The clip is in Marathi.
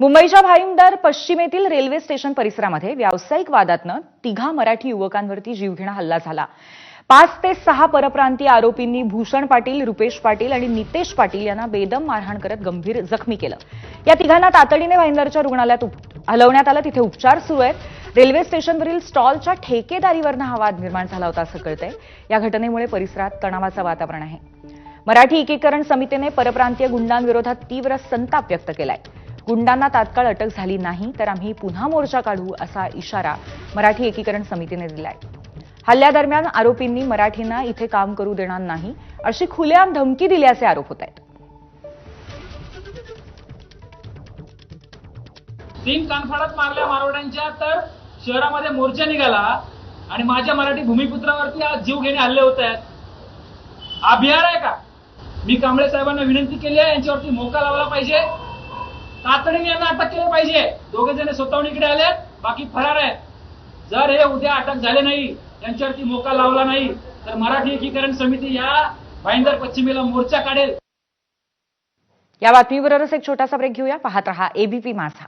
मुंबईच्या भाईंदर पश्चिमेतील रेल्वे स्टेशन परिसरामध्ये व्यावसायिक वादातनं तिघा मराठी युवकांवरती जीवघेणा हल्ला झाला. पाच ते सहा परप्रांतीय आरोपींनी भूषण पाटील रुपेश पाटील आणि नितेश पाटील यांना बेदम मारहाण करत गंभीर जखमी केलं. या तिघांना तातडीने भाईंदरच्या रुग्णालयात हलवण्यात आलं. तिथे उपचार सुरू आहेत. रेल्वे स्टेशनवरील स्टॉलच्या ठेकेदारीवरनं हा वाद निर्माण झाला होता असं कळतंय. या घटनेमुळे परिसरात तणावाचं वातावरण आहे. मराठी एकीकरण समितीने परप्रांतीय गुंडांविरोधात तीव्र संताप व्यक्त केलाय. गुंडांना तात्काळ अटक झाली नाही तर आम्ही पुन्हा मोर्चा काढू असा इशारा मराठी एकीकरण समितीने दिलाय. हल्ल्यादरम्यान आरोपींनी मराठींना इथे काम करू देणार नाही अशी खुलेआम धमकी दिल्याचे आरोप होत आहेत. तीन कानफाडात मारल्या मारवाड्यांच्या तर शहरामध्ये मोर्चा निघाला आणि माझ्या मराठी भूमिपुत्रावरती आज जीव घेणे हल्ले होत आहेत. हा बिहार आहे का? मी कांबळे साहेबांना विनंती केली आहे यांच्यावरती मोका लावला पाहिजे. तातडीने यांना अटक केली पाहिजे. दोघे जण स्वतःहून इकडे आले बाकी फरार आहेत. जर हे उद्या अटक झाले नाही त्यांच्यावरती मोका लावला नाही तर मराठी एकीकरण समिती या भाईंदर पश्चिमेला मोर्चा काढेल. या बातमीबरोबरच एक छोटासा ब्रेक घेऊया. पाहत रहा एबीपी माझा.